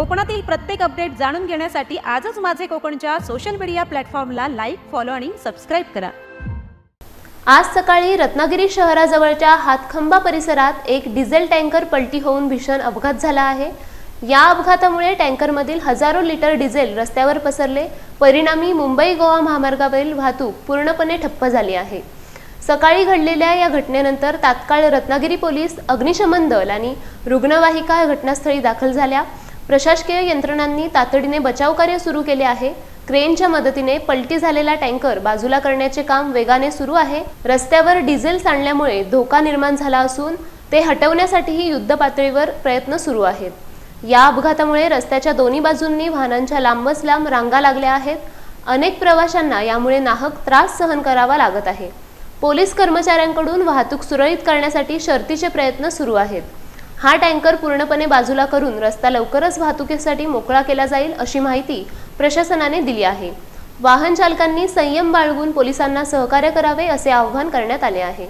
कोकणातील प्रत्येक अपडेट जाणून घेण्यासाठी आजच माझे कोकणच्या सोशल मीडिया प्लॅटफॉर्मला लाईक फॉलो आणि सबस्क्राईब करा. आज सकाळी रत्नागिरी शहराजवळच्या हातखंबा परिसरात एक डिझेल टँकर पलटी होऊन भीषण अपघात झाला आहे. या अपघातामुळे टँकरमधील हजारो लिटर डिझेल रस्त्यावर पसरले. परिणामी मुंबई गोवा महामार्गावरील वाहतूक पूर्णपणे ठप्प झाली आहे. सकाळी घडलेल्या या घटनेनंतर तात्काळ रत्नागिरी पोलीस अग्निशमन दल आणि रुग्णवाहिका घटनास्थळी दाखल झाल्या. प्रशासकीय यंत्रणांनी तातडीने बचावकार्य सुरू केले आहे. क्रेनच्या मदतीने पलटी झालेला टँकर बाजूला करण्याचे काम वेगाने सुरू आहे. रस्त्यावर डिझेल सांडल्यामुळे धोका निर्माण झाला असून ते हटवण्यासाठीही युद्ध पातळीवर प्रयत्न सुरू आहेत. या अपघातामुळे रस्त्याच्या दोन्ही बाजूंनी वाहनांच्या लांबच लांब रांगा लागल्या आहेत. अनेक प्रवाशांना यामुळे नाहक त्रास सहन करावा लागत आहे. पोलीस कर्मचाऱ्यांकडून वाहतूक सुरळीत करण्यासाठी शर्तीचे प्रयत्न सुरू आहेत. हा टँकर पूर्णपणे बाजूला करून रस्ता लवकरच वाहतुकीसाठी मोकळा केला जाईल अशी माहिती प्रशासनाने दिली आहे. वाहन चालकांनी संयम बाळगून पोलिसांना सहकार्य करावे असे आवाहन करण्यात आले आहे.